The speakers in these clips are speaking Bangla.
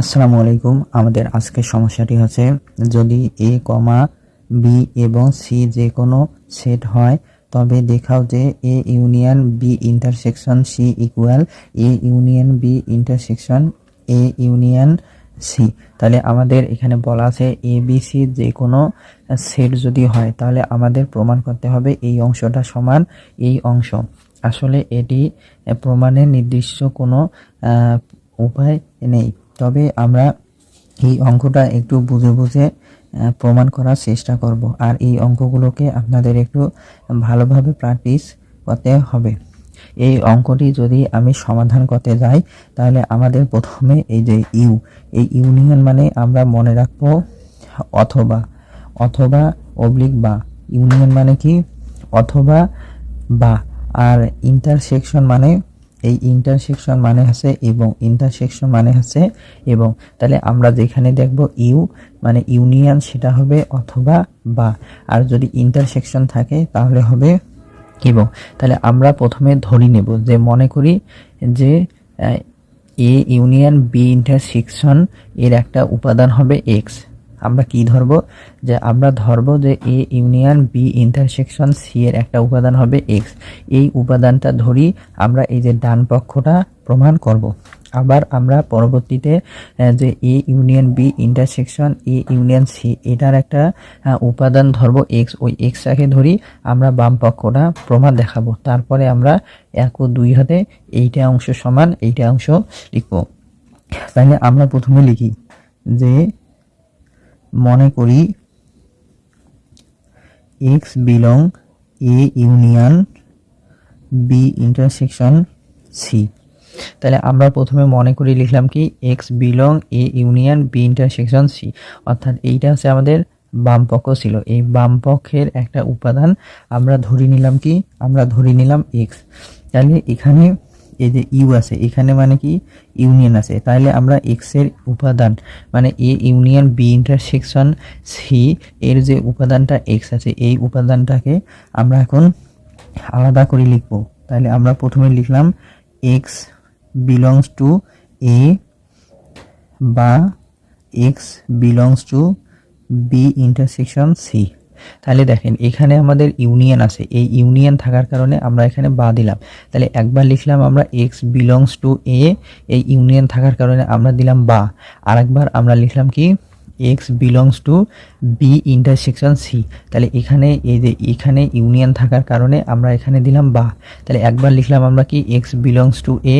আসসালামু আলাইকুম। আমাদের আজকের সমস্যাটি হচ্ছে, যদি এ কমা বি এবং সি যে কোনো সেট হয়, তবে দেখাও যে A union B intersection, C equal, A union B intersection, A union C. তাহলে আমাদের এখানে বলা আছে এ, বি, সি যে কোনো সেট যদি হয়, তাহলে আমাদের প্রমাণ করতে হবে এই অংশটা সমান এই অংশ। আসলে এটি প্রমাণের নির্দিষ্ট কোনো উপায় নেই। তবে আমরা এই অঙ্কটা একটু বুঝে বুঝে প্রমাণ করার চেষ্টা করব। আর এই অঙ্কগুলোকে আপনাদের একটু ভালোভাবে প্র্যাকটিস করতে হবে। এই অঙ্কটি যদি আমি সমাধান করতে যাই, তাহলে আমাদের প্রথমে এই যে ইউ, এই ইউনিয়ন মানে আমরা মনে রাখব অথবা। অথবা অবলিক বা। ইউনিয়ন মানে কি? অথবা বা। আর ইন্টারসেকশন মানে এই ইন্টারসেকশন মানে আছে এবং ইন্টারসেকশন মানে আছে এবং তাহলে আমরা যেখানে দেখব ইউ মানে ইউনিয়ন সেটা হবে অথবা বা। আর যদি ইন্টারসেকশন থাকে তাহলে হবে এবং তাহলে আমরা প্রথমে ধরি নেব যে মনে করি যে এ ইউনিয়ন, বি ইন্টারসেকশন এর একটা উপাদান হবে এক্স আমরা কি ধরব? যে আমরা ধরব যে A union B intersection C এর একটা উপাদান হবে এক্স এই উপাদানটা ধরি আমরা এই যে ডান পক্ষটা প্রমাণ করব। আবার আমরা পরবর্তীতে যে A union B intersection A union C এটার একটা উপাদান ধরব এক্স ওই এক্সটাকে ধরি আমরা বাম পক্ষটা প্রমাণ দেখাবো। তারপরে আমরা এক ও দুই হাতে এইটা অংশ সমান এইটা অংশ লিখব। তাহলে আমরা প্রথমে লিখি যে মনে করি X belong A union B intersection C তাহলে আমরা প্রথমে মনে করি লিখলাম কি X belong A union B intersection C অর্থাৎ এইটা হচ্ছে আমাদের বাম পক্ষ ছিল। এই বাম পক্ষের একটা উপাদান আমরা ধরে নিলাম কি, আমরা ধরে নিলাম এক্স তাহলে এখানে এই যে ইউ আছে, এখানে মানে কি? ইউনিয়ন আছে। তাহলে আমরা এক্সের উপাদান মানে A union B intersection C এর যে উপাদানটা এক্স আছে, এই উপাদানটাকে আমরা এখন আলাদা করে লিখব। তাহলে আমরা প্রথমে লিখলাম এক্স বিলংস টু এ বা X belongs to B intersection C. তাহলে দেখেন, এখানে আমাদের ইউনিয়ন আছে। এই ইউনিয়ন থাকার কারণে আমরা এখানে বা দিলাম। তাহলে একবার লিখলাম আমরা এক্স বিলংস টু এ এই ইউনিয়ন থাকার কারণে আমরা দিলাম বা। আরেকবার আমরা লিখলাম কি X belongs to B intersection C তাহলে এখানে এই যে এখানে ইউনিয়ন থাকার কারণে আমরা এখানে দিলাম বা। তাহলে একবার লিখলাম আমরা কি এক্স বিলংস টু এ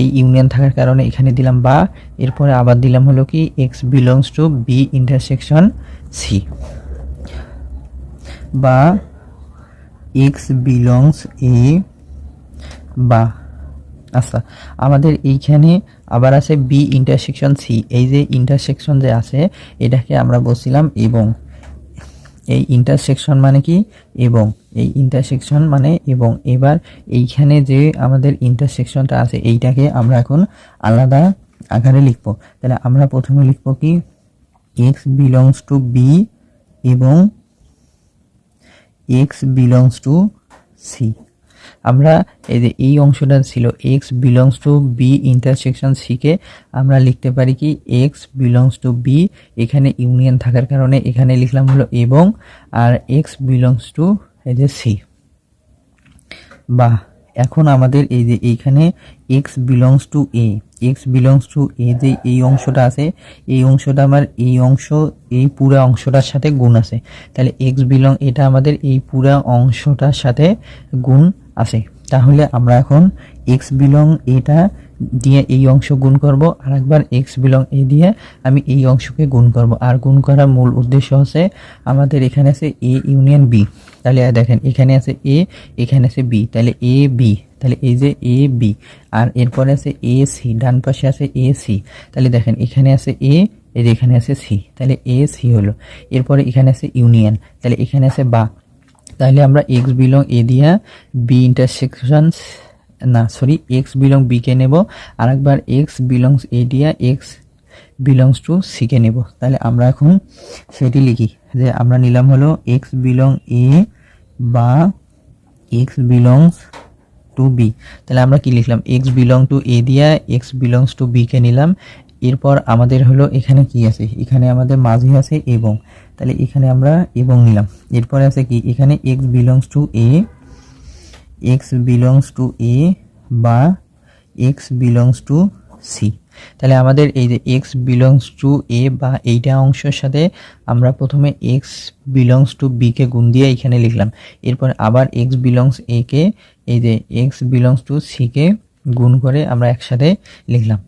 এই ইউনিয়ন থাকার কারণে এখানে দিলাম বা। এরপরে আবার দিলাম হলো কি X belongs to B intersection C বা এক্স বিলংস এ বা আচ্ছা আমাদের এইখানে আবার আছে বি ইন্টারসেকশন সি এই যে ইন্টারসেকশন যে আছে, এটাকে আমরা বলছিলাম এবং। এই ইন্টারসেকশন মানে কি? এবং। এই ইন্টারসেকশন মানে এবং। এবার এইখানে যে আমাদের ইন্টারসেকশনটা আছে, এইটাকে আমরা এখন আলাদা আকারে লিখব। তাহলে আমরা প্রথমে লিখব কি? এক্স বিলংস টু বি এবং এক্স বিলংস টু সি আমরা এই যে এই অংশটা ছিল X belongs to B intersection সিকে আমরা লিখতে পারি কি এক্স বিলংস টু বি এখানে ইউনিয়ন থাকার কারণে এখানে লিখলাম হলো এবং, আর এক্স বিলংস টু এই যে সি বা এখন আমাদের এই যে এইখানে X belongs to A X belongs to A যে এই অংশটা আছে, এই অংশটা আমার এই অংশ, এই পুরা অংশটার সাথে গুণ আছে। তাহলে এক্স বিলং এটা আমাদের এই পুরা অংশটার সাথে গুণ আছে। তাহলে আমরা এখন এক্স বিলং এটা দিয়ে এই অংশ গুণ করব আর একবার এক্স বিলং এ দিয়ে আমি এই অংশকে গুণ করব। আর গুণ করার মূল উদ্দেশ্য হচ্ছে আমাদের এখানে আছে এ ইউনিয়ন বি তাহলে দেখেন, এখানে আছে এ এখানে আছে বি তাহলে এ বি তাহলে এই যে এ বি আর এরপরে আছে এ সি ডান পাশে আছে এ সি তাহলে দেখেন, এখানে আছে এ যে এখানে আছে সি তাহলে এ সি হলো। এরপরে এখানে আছে ইউনিয়ন তাহলে এখানে আছে বা। তাহলে আমরা এক্স বিলং এ দিয়া বি ইন্টারসেকশন না সরি এক্স বিলং বিকে নেব আর একবার এক্স বিলংস এ দিয়া এক্স বিলংস টু সিকে নেব। তাহলে আমরা এখন সেটি লিখি যে আমরা নিলাম হলো এক্স বিলং এ বা এক্স বিলংস টু বি তাহলে আমরা কি লিখলাম? এক্স বিলং টু এ দিয়া এক্স বিলংস টু বি কে নিলাম। এরপর আমাদের হলো এখানে কি আছে? এখানে আমাদের মাঝে আছে এবং। তাহলে এখানে আমরা এবং নিলাম। এরপরে আছে কি? এখানে X belongs to A X belongs to A বা এক্স বিলংস টু সি তাহলে আমাদের এই যে এক্স বিলংস টু এ বা এইটা অংশের সাথে আমরা প্রথমে এক্স বিলংস টু বিকে গুণ দিয়ে এখানে লিখলাম। এরপর আবার এক্স বিলংস এ কে, এই যে এক্স বিলংস টু সিকে গুণ করে আমরা একসাথে লিখলাম।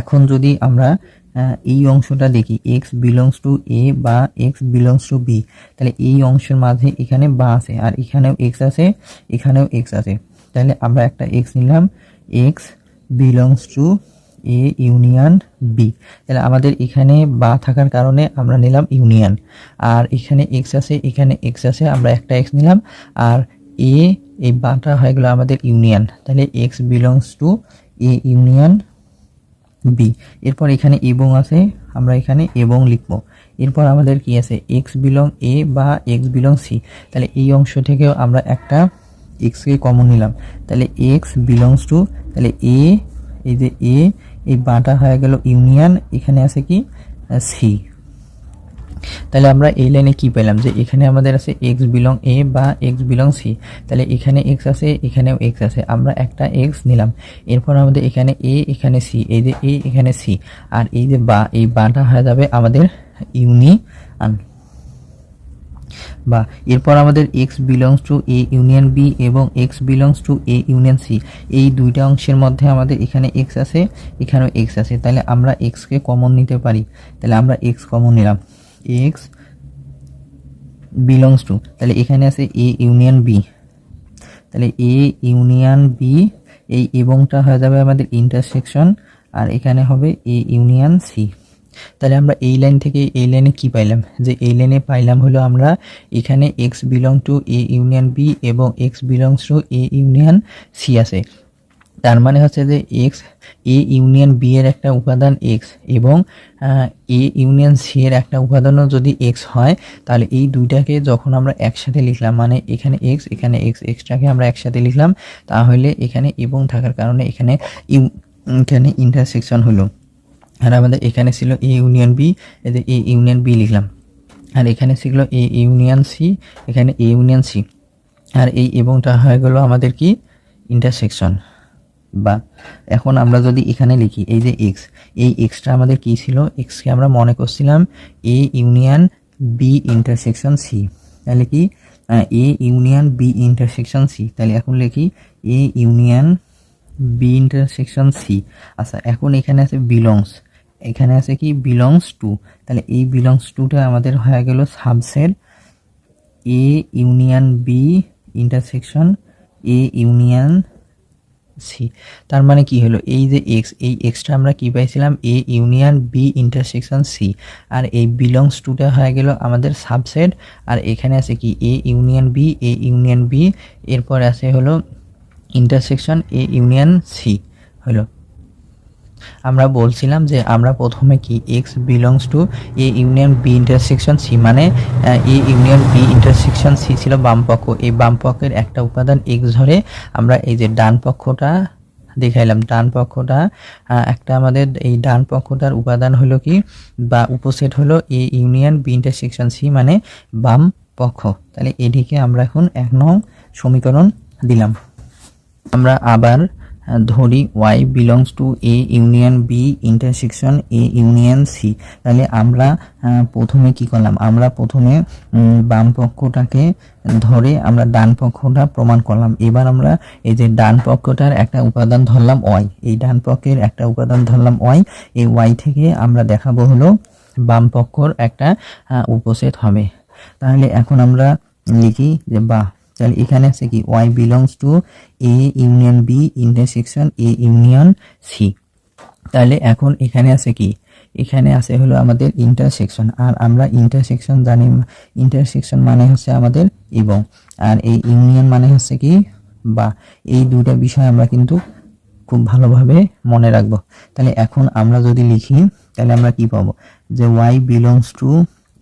এখন যদি আমরা এই অংশটা দেখি এক্স বিলংস টু এ বা এক্স বিলংস টু বি তাহলে এই অংশের মাঝে এখানে বা আছে, আর এখানেও এক্স আছে, এখানেও এক্স আছে। তাহলে আমরা একটা এক্স নিলাম X belongs to A union B তাহলে আমাদের এখানে বা থাকার কারণে আমরা নিলাম ইউনিয়ন আর এখানে এক্স আছে, এখানে এক্স আছে, আমরা একটা এক্স নিলাম। আর এ এই বাটা হয়ে গেলো আমাদের ইউনিয়ন তাহলে X belongs to A union B এরপর এখানে এবং আছে, আমরা এখানে এবং লিখব। এরপর আমাদের কি আছে? এক্স বিলং এ বা এক্স বিলং সি তাহলে এই অংশ থেকেও আমরা একটা এক্সকে কমন নিলাম। তাহলে এক্স বিলংস টু তাহলে এ এই যে এ এই বাটা হয়ে গেল ইউনিয়ন এখানে আছে কি? সি তাহলে আমরা এই লাইনে কি পেলাম? যে এখানে আমাদের আছে এক্স বিলং এ বা এক্স বিলং সি তাহলে এখানে এক্স আছে, এখানেও এক্স আছে। আমরা একটা এক্স নিলাম। এরপর আমাদের এখানে এ এখানে সি এই যে এ এখানে সি আর এই যে বা, এই বাটা হয়ে যাবে আমাদের ইউনিয়ন বা এরপর আমাদের X belongs to A union B এবং X belongs to A union C এই দুইটা অংশের মধ্যে আমাদের এখানে এক্স আছে, এখানেও এক্স আছে। তাহলে আমরা এক্সকে কমন নিতে পারি। তাহলে আমরা এক্স কমন নিলাম। এক্স বিলংস টু তাহলে এখানে আছে এ ইউনিয়ন বি তাহলে এ ইউনিয়ন বি এই এবংটা হয়ে যাবে আমাদের ইন্টারসেকশন আর এখানে হবে এ ইউনিয়ন সি তাহলে আমরা এই লাইন থেকে এই লাইনে কি পাইলাম? যে এই লাইনে পাইলাম হলো আমরা এখানে X belong to A union B এবং X belongs to A union C আছে। তার মানে হচ্ছে যে এক্স এ ইউনিয়ন বি এর একটা উপাদান এক্স এবং এ ইউনিয়ন সি এর একটা উপাদানও যদি এক্স হয়, তাহলে এই দুইটাকে যখন আমরা একসাথে লিখলাম মানে এখানে এক্স এখানে এক্স এক্সটাকে আমরা একসাথে লিখলাম, তাহলে এখানে এবং থাকার কারণে এখানে ইউ, এখানে ইন্টারসেকশন হলো। আর আমাদের এখানে ছিল এ ইউনিয়ন বি এদের এ ইউনিয়ন বি লিখলাম। আর এখানে ছিল এ ইউনিয়ন সি এখানে এ ইউনিয়ন সি আর এই এবংটা হয়ে গেল আমাদের কি? ইন্টারসেকশন বা এখন আমরা যদি এখানে লিখি, এই যে এক্স এই এক্সটা আমাদের কি ছিল? এক্সকে আমরা মনে করছিলাম A union B intersection C তাহলে কি? A union B intersection C তাহলে এখন লিখি A union B intersection C আচ্ছা এখন এখানে আছে বিলংস এখানে আছে কি? বিলংস টু তাহলে এই বিলংস টুটা আমাদের হয়ে গেল subset A union B intersection A union C. তার মানে কি হলো? এই যে এক্স এই এক্সটা আমরা কি পাইছিলাম? A union B intersection C আর এই বিলংস টুটা হয়ে গেল আমাদের সাবসেট আর এখানে আছে কি? A union B A union B এরপর আছে হলো ইন্টারসেকশন এ ইউনিয়ন সি হলো। আমরা বলছিলাম যে আমরা প্রথমে কি X belongs to A union B intersection C মানে A union B intersection C ছিল বাম পক্ষ এই বাম পক্ষের একটা উপাদান এক্স ধরে আমরা এই যে ডান পক্ষটা দেখাইলাম। ডান পক্ষটা একটা আমাদের এই ডান পক্ষটার উপাদান হলো কি? বা উপসেট হলো A union B intersection C মানে বাম পক্ষ তাহলে এটিকে আমরা এখন এক নং সমীকরণ দিলাম। আমরা আবার ধরি Y belongs to A union B intersection A union C তাহলে আমরা প্রথমে কি করলাম? আমরা প্রথমে বাম পক্ষটাকে ধরে আমরা ডান পক্ষটা প্রমাণ করলাম। এবার আমরা এই যে ডান পক্ষটার একটা উপাদান ধরলাম ওয়াই এই ডান পক্ষের একটা উপাদান ধরলাম ওয়াই এই ওয়াই থেকে আমরা দেখাবো হলো বাম পক্ষর একটা উপসেট হবে। তাহলে এখন আমরা লিখি যে বাহ তাহলে এখানে আছে কি? Y belongs to A union B intersection A union C তাহলে এখন এখানে আছে কি? এখানে আছে হলো আমাদের ইন্টারসেকশন আর আমরা ইন্টারসেকশন জানি ইন্টারসেকশন মানে হচ্ছে আমাদের এবং। আর এই ইউনিয়ন মানে হচ্ছে কি? বা, এই দুইটা বিষয় আমরা কিন্তু খুব ভালোভাবে মনে রাখব। তাহলে এখন আমরা যদি লিখি, তাহলে আমরা কি পাবো? যে Y belongs to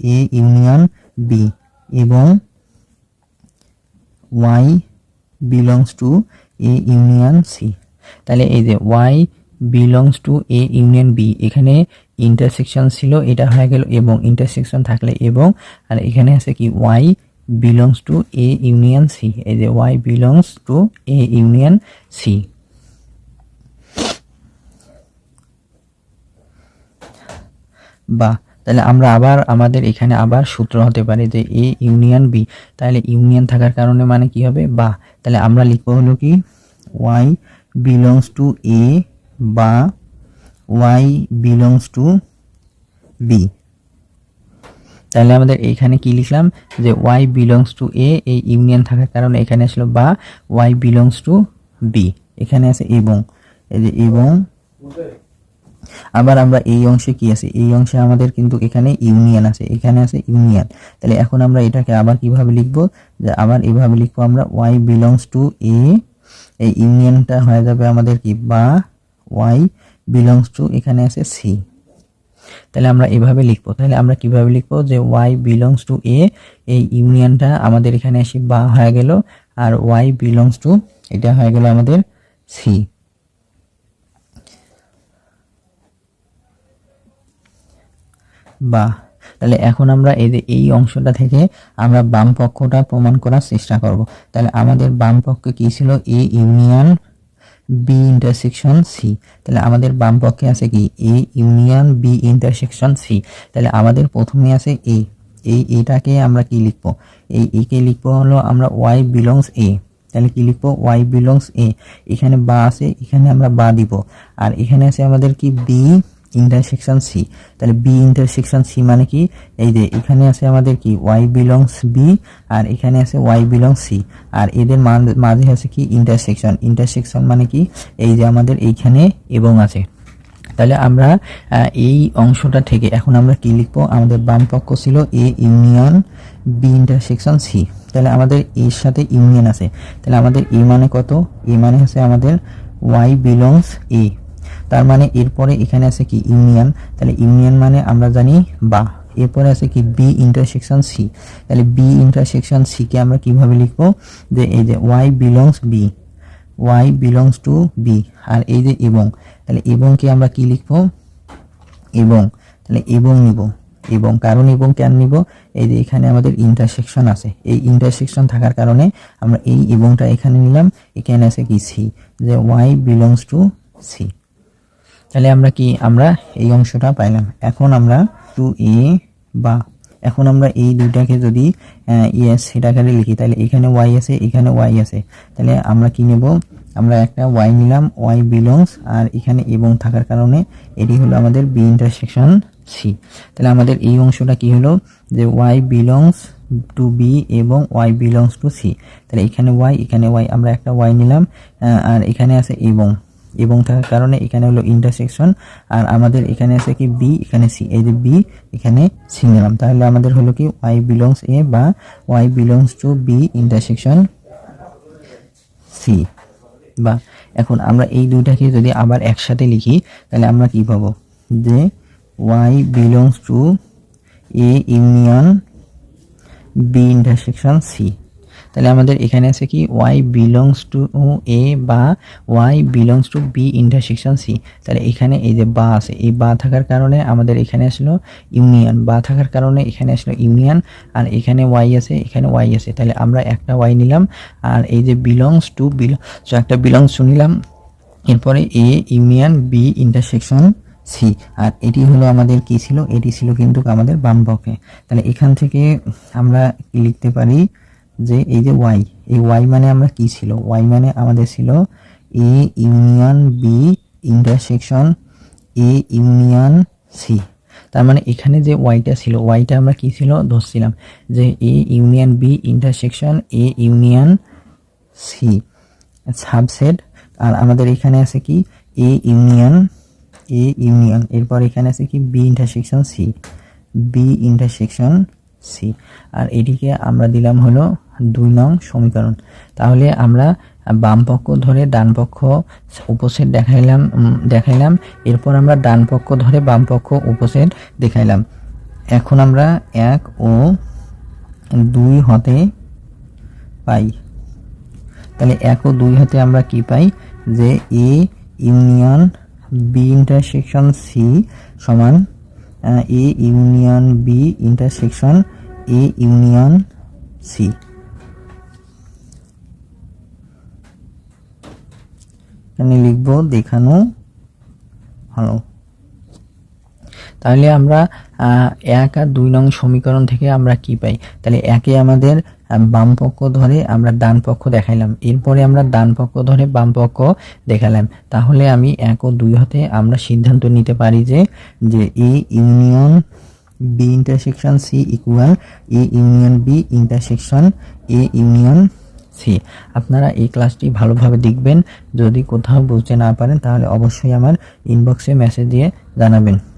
A union B এবং Y belongs to A union C তাহলে এই যে Y belongs to A union B এখানে ইন্টারসেকশন ছিল, এটা হয়ে গেল, এবং ইন্টারসেকশন থাকলে এবং, আর এখানে আছে কি? Y belongs to A union C এই যে Y belongs to A union C বা তাহলে আমরা আবার আমাদের এখানে আবার সূত্র হতে পারে যে এ ইউনিয়ন বি তাহলে ইউনিয়ন থাকার কারণে মানে কি হবে? বা, তাহলে আমরা লিখব হলো কি? ওয়াই বিলংস টু এ বা ওয়াই বিলংস টু বি তাহলে আমাদের এখানে কি লিখলাম? যে ওয়াই বিলংস টু এ এই ইউনিয়ন থাকার কারণে এখানে আসলো বা ওয়াই বিলংস টু বি এখানে আছে এবং, এই যে এবং আবার আমরা এই অংশে কি আছে? এই অংশে আমাদের কিন্তু এখানে ইউনিয়ন আছে। এখানে আছে ইউনিয়ন। তাহলে এখন আমরা এটাকে আবার কীভাবে লিখব? যে আবার এভাবে লিখব আমরা ওয়াই বিলংস টু এ এই ইউনিয়নটা হয়ে যাবে আমাদের কি? বা ওয়াই বিলংস টু এখানে আছে সি তাহলে আমরা এভাবে লিখব। তাহলে আমরা কীভাবে লিখব? যে ওয়াই বিলংস টু এ এই ইউনিয়নটা আমাদের এখানে এসে বা হয়ে গেল, আর ওয়াই বিলংস টু এটা হয়ে গেল আমাদের সি বা, তাহলে এখন আমরা এই যে এই অংশটা থেকে আমরা বাম পক্ষটা প্রমাণ করার চেষ্টা করব। তাহলে আমাদের বাম পক্ষে কি ছিল? A union B intersection C তাহলে আমাদের বাম পক্ষে আছে কি? A union B intersection C তাহলে আমাদের প্রথমে আছে এ এই এটাকে আমরা কি লিখব? এই একে লিখব হলো আমরা ওয়াই বিলংস এ তাহলে কি লিখব? ওয়াই বিলংস এ এখানে বা আছে, এখানে আমরা বা দিব। আর এখানে আছে আমাদের কি? বি ইন্টারসেকশন সি তাহলে বি ইন্টারসেকশন সি মানে কি? এই যে এখানে আছে আমাদের কি? ওয়াই বিলংস বি আর এখানে আছে ওয়াই বিলংস সি আর এদের মাঝে আছে কি? ইন্টারসেকশন ইন্টারসেকশন মানে কি? এই যে আমাদের এইখানে এবং আছে। তাহলে আমরা এই অংশটা থেকে এখন আমরা কি লিখব? আমাদের বাম পক্ষ ছিল A union B intersection C তাহলে আমাদের এর সাথে ইউনিয়ন আছে। তাহলে আমাদের এ মানে কত? এ মানে হচ্ছে আমাদের ওয়াই বিলংস এ তার মানে এরপরে এখানে আছে কি ইউনিয়ন, তাহলে ইউনিয়ন মানে আমরা জানি বা, এরপরে আছে কি বি ইন্টারসেকশন সি তাহলে বি ইন্টারসেকশন সি কে আমরা কীভাবে লিখব? যে এই যে Y belongs B Y belongs to B আর এই যে এবং, তাহলে এবং কে আমরা কি লিখব? এবং, তাহলে এবং নিব। এবং কারণ এবং কেন নিব? এই যে এখানে আমাদের ইন্টারসেকশন আছে, এই ইন্টারসেকশন থাকার কারণে আমরা এই এবংটা এখানে নিলাম, এখানে আছে কি সি যে ওয়াই বিলংস টু সি তাহলে আমরা কি, আমরা এই অংশটা পাইলাম। এখন আমরা টু এ বা, এখন আমরা এই দুইটাকে যদি ইয়েস সেটাকারে লিখি, তাহলে এখানে ওয়াই আছে, এখানে ওয়াই আছে। তাহলে আমরা কি নেব? আমরা একটা ওয়াই নিলাম ওয়াই বিলংস আর এখানে এবং থাকার কারণে এটি হলো আমাদের বি ইন্টারসেকশন সি তাহলে আমাদের এই অংশটা কি হলো? যে ওয়াই বিলংস টু বি এবং ওয়াই বিলংস টু সি তাহলে এখানে ওয়াই এখানে ওয়াই আমরা একটা ওয়াই নিলাম আর এখানে আছে এবং। এবং থাকার কারণে এখানে হলো ইন্টারসেকশন আর আমাদের এখানে আছে কি বি এখানে সি এই যে বি এখানে সি নিলাম তাহলে আমাদের হলো কি ওয়াই বিলংস এ বা Y belongs to B intersection C বা এখন আমরা এই দুইটাকে যদি আবার একসাথে লিখি, তাহলে আমরা কি পাবো? যে Y belongs to A union B intersection C তাহলে আমাদের এখানে আছে কি? ওয়াই বিলংস টু এ বা Y belongs to B intersection C তাহলে এখানে এই যে বা আছে, এই বা থাকার কারণে আমাদের এখানে আসলো ইউনিয়ন। বা থাকার কারণে এখানে আসলো ইউনিয়ন, আর এখানে ওয়াই আছে, এখানে ওয়াই আছে। তাহলে আমরা একটা ওয়াই নিলাম, আর এই যে বিলংস টু বিল একটা বিলংস টু নিলাম, এরপরে A union B intersection C আর এটি হলো আমাদের কি ছিল? এটি ছিল কিন্তু আমাদের বাম পক্ষে। তাহলে এখান থেকে আমরা লিখতে পারি? যে এই যে ওয়াই এই ওয়াই মানে আমরা কি ছিল? ওয়াই মানে আমাদের ছিল A union B intersection A union C তার মানে এখানে যে ওয়াইটা ছিল ওয়াইটা আমরা কি ছিল? ধরছিলাম যে A union B intersection A union C subset আর আমাদের এখানে আছে কি? এ ইউনিয়ন এ ইউনিয়ন, এরপর এখানে আছে কি? B intersection C B intersection C আর এটিকে আমরা দিলাম হলো দুই নং সমীকরণ। তাহলে আমরা বাম পক্ষ ধরে ডান পক্ষ উপসেট দেখাইলাম দেখাইলাম, এরপর আমরা ডান পক্ষ ধরে বাম পক্ষ উপসেট দেখাইলাম। এখন আমরা এক ও দুই হতে পাই। তাহলে এক ও দুই হতে আমরা কি পাই? যে A union B intersection C সমান A union B intersection, A union C. এখানে লিখব দেখানো হলো তাহলে আমরা এক আর দুই নং সমীকরণ থেকে আমরা কি পাই? তাহলে একে আমাদের বাম পক্ষ ধরে আমরা ডান পক্ষ দেখাইলাম। এরপরে আমরা ডান পক্ষ ধরে বাম পক্ষ দেখালাম। তাহলে আমি এক ও দুই হতে আমরা সিদ্ধান্ত নিতে পারি যে যে A union B intersection C equal A union B intersection A union C আপনারা এই ক্লাসটি ভালোভাবে দেখবেন। যদি কোথাও বুঝতে না পারেন, তাহলে অবশ্যই আমার ইনবক্সে মেসেজ দিয়ে জানাবেন।